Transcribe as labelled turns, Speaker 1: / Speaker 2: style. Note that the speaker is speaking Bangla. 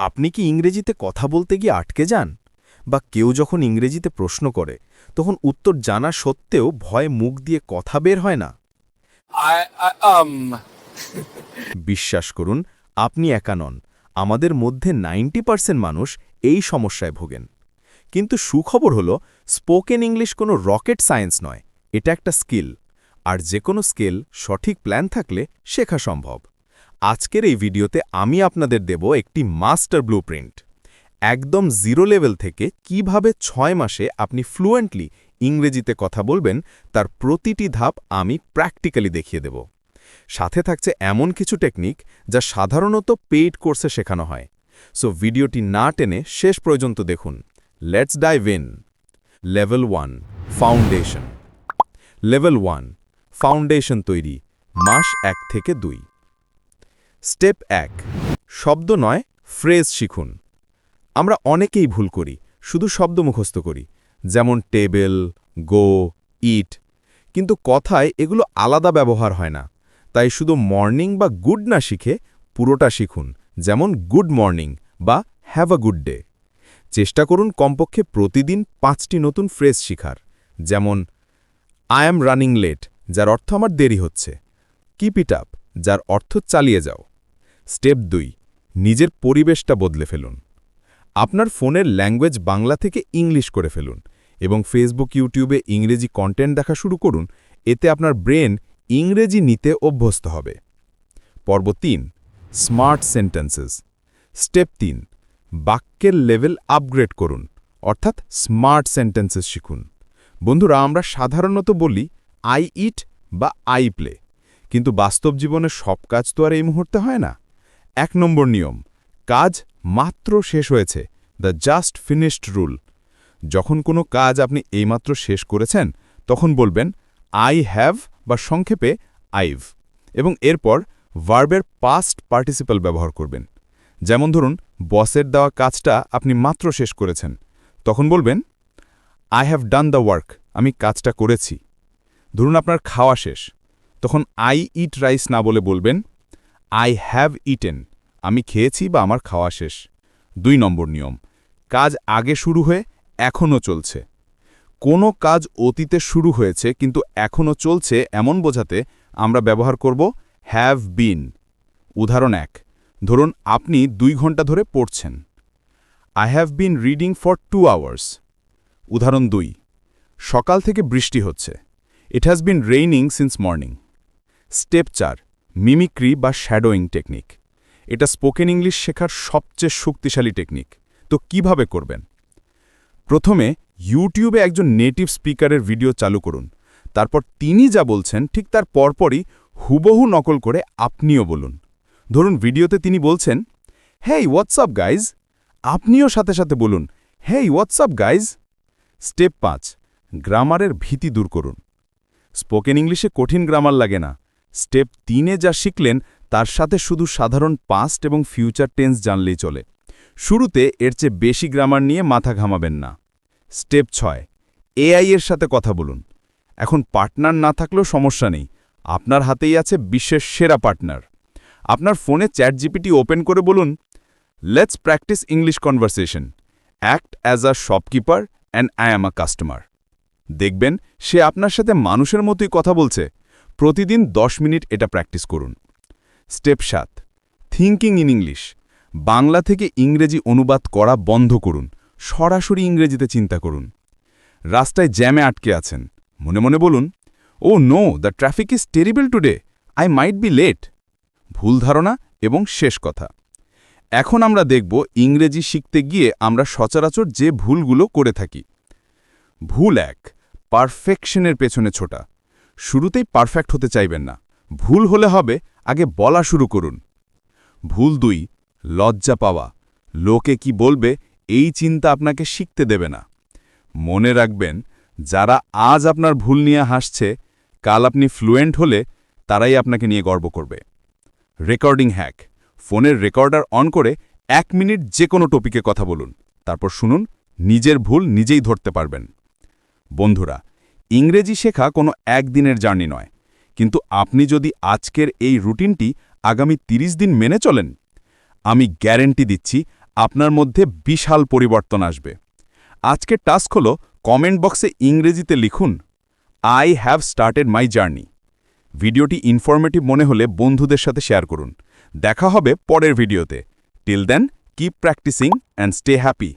Speaker 1: আপনি কি ইংরেজিতে কথা বলতে গিয়ে আটকে যান? বা কেউ যখন ইংরেজিতে প্রশ্ন করে তখন উত্তর জানা সত্ত্বেও ভয়ে মুখ দিয়ে কথা বের হয় না?
Speaker 2: Um.
Speaker 1: বিশ্বাস করুন আপনি একা নন। আমাদের মধ্যে নাইনটি পার্সেন্ট মানুষ এই সমস্যায় ভোগেন। কিন্তু সুখবর হল স্পোকেন ইংলিশ কোনো রকেট সায়েন্স নয় এটা একটা স্কিল। আর যে কোনো স্কিল সঠিক প্ল্যান থাকলে শেখা সম্ভব। আজকের এই ভিডিওতে আমি আপনাদের দেব একটি মাস্টার ব্লুপ্রিন্ট। একদম জিরো লেভেল থেকে কীভাবে ছয় মাসে আপনি ফ্লুয়েন্টলি ইংরেজিতে কথা বলবেন, তার প্রতিটি ধাপ আমি প্র্যাকটিক্যালি দেখিয়ে দেব। সাথে থাকছে এমন কিছু টেকনিক যা সাধারণত পেইড কোর্সে শেখানো হয়। সো ভিডিওটি না টেনে শেষ পর্যন্ত দেখুন। Let's dive in level one foundation level one foundation তৈরি, মাস এক থেকে দুই। স্টেপ এক, শব্দ নয়, ফ্রেজ শিখুন। আমরা অনেকেই ভুল করি, শুধু শব্দ মুখস্থ করি, যেমন টেবিল, গো, ইট। কিন্তু কথায় এগুলো আলাদা ব্যবহার হয় না। তাই শুধু মর্নিং বা গুড না শিখে পুরোটা শিখুন, যেমন গুড মর্নিং বা হ্যাভ আ গুড ডে। চেষ্টা করুন কমপক্ষে প্রতিদিন পাঁচটি নতুন ফ্রেজ শিখার, যেমন, আই অ্যাম রানিং লেট যার অর্থ আমার দেরি হচ্ছে। কিপ ইট আপ যার অর্থ চালিয়ে যাও। স্টেপ দুই, নিজের পরিবেশটা বদলে ফেলুন। আপনার ফোনের ল্যাঙ্গুয়েজ বাংলা থেকে ইংলিশ করে ফেলুন এবং ফেসবুক, ইউটিউবে ইংরেজি কন্টেন্ট দেখা শুরু করুন, এতে আপনার ব্রেন ইংরেজি নিতে অভ্যস্ত হবে। পর্ব তিন, স্মার্ট সেন্টেন্সেস। স্টেপ তিন, বাক্যের লেভেল আপগ্রেড করুন, অর্থাৎ স্মার্ট সেন্টেন্সেস শিখুন। বন্ধুরা, আমরা সাধারণত বলি আই ইট বা আই প্লে, কিন্তু বাস্তব জীবনে সব কাজ তো আর এই মুহূর্তে হয় না। এক নম্বর নিয়ম। কাজ মাত্র শেষ হয়েছে। দ্য জাস্ট ফিনিশড রুল যখন কোনো কাজ আপনি এইমাত্র শেষ করেছেন, তখন বলবেন আই হ্যাভ বা সংক্ষেপে আইভ এবং এরপর ভার্বের পাস্ট পার্টিসিপাল ব্যবহার করবেন। যেমন ধরুন বসের দেওয়া কাজটা আপনি মাত্র শেষ করেছেন। তখন বলবেন I have done the work আমি কাজটা করেছি। ধরুন আপনার খাওয়া শেষ। তখন আই ইট রাইস না বলে বলবেন আই হ্যাভ ইটেন আমি খেয়েছি বা আমার খাওয়া শেষ। দুই নম্বর নিয়ম, কাজ আগে শুরু হয়ে এখনও চলছে। কোনো কাজ অতীতে শুরু হয়েছে কিন্তু এখনও চলছে এমন বোঝাতে আমরা ব্যবহার করব হ্যাভ বিন উদাহরণ এক, ধরুন আপনি দুই ঘণ্টা ধরে পড়ছেন। I have been reading for two hours উদাহরণ দুই, সকাল থেকে বৃষ্টি হচ্ছে। It has been raining since morning step চার মিমিক্রি বা শ্যাডোয়িং টেকনিক এটা স্পোকেন ইংলিশ শেখার সবচেয়ে শক্তিশালী টেকনিক। তো কীভাবে করবেন? প্রথমে ইউটিউবে একজন নেটিভ স্পিকারের ভিডিও চালু করুন। তারপর তিনি যা বলছেন, ঠিক তার পরপরই হুবহু নকল করে আপনিও বলুন। ধরুন, ভিডিওতে তিনি বলছেন, হেই হোয়াটসঅ্যাপ গাইজ? আপনিও সাথে সাথে বলুন, হেই হোয়াটসঅ্যাপ গাইজ? স্টেপ পাঁচ, গ্রামারের ভীতি দূর করুন। স্পোকেন ইংলিশে কঠিন গ্রামার লাগে না। স্টেপ তিনে যা শিখলেন তার সাথে শুধু সাধারণ পাস্ট এবং ফিউচার টেন্স জানলেই চলে। শুরুতে এর চেয়ে বেশি গ্রামার নিয়ে মাথা ঘামাবেন না। স্টেপ ছয় এআই এর সাথে কথা বলুন। এখন পার্টনার না থাকলেও সমস্যা নেই। আপনার হাতেই আছে বিশ্বের সেরা পার্টনার আপনার ফোনে চ্যাট জিপিটি ওপেন করে বলুন let's practise English conversation act as a shopkeeper and I am a customer দেখবেন, সে আপনার সাথে মানুষের মতোই কথা বলছে। প্রতিদিন দশ মিনিট এটা প্র্যাকটিস করুন। স্টেপ সাত। Thinking in English. বাংলা থেকে ইংরেজি অনুবাদ করা বন্ধ করুন। সরাসরি ইংরেজিতে চিন্তা করুন। রাস্তায় জ্যামে আটকে আছেন। মনে মনে বলুন, ও no, the traffic is terrible today. I might be late. ভুল ধারণা এবং শেষ কথা। এখন আমরা দেখব ইংরেজি শিখতে গিয়ে আমরা সচরাচর যে ভুলগুলো করে থাকি। ভুল এক, পারফেকশনের পেছনে ছোটা। শুরুতেই পারফেক্ট হতে চাইবেন না। ভুল হলে হবে আগে বলা শুরু করুন। ভুল দুই, লজ্জা পাওয়া। লোকে কি বলবে, এই চিন্তা আপনাকে শিখতে দেবে না। মনে রাখবেন, যারা আজ আপনার ভুল নিয়ে হাসছে, কাল আপনি ফ্লুয়েন্ট হলে তারাই আপনাকে নিয়ে গর্ব করবে। Recording hack. ফোনের রেকর্ডার অন করে এক মিনিট যে কোনো টপিকে কথা বলুন। তারপর শুনুন, নিজের ভুল নিজেই ধরতে পারবেন। বন্ধুরা, ইংরেজি শেখা কোনো একদিনের জার্নি নয়। কিন্তু আপনি যদি আজকের এই রুটিনটি আগামী ৩০ দিন মেনে চলেন, আমি গ্যারেন্টি দিচ্ছি আপনার মধ্যে বিশাল পরিবর্তন আসবে। আজকের টাস্ক হলো কমেন্ট বক্সে ইংরেজিতে লিখুন I have started my journey ভিডিওটি ইনফরমেটিভ মনে হলে বন্ধুদের সাথে শেয়ার করুন। দেখা হবে পরের ভিডিওতে। Till then keep practising and stay happy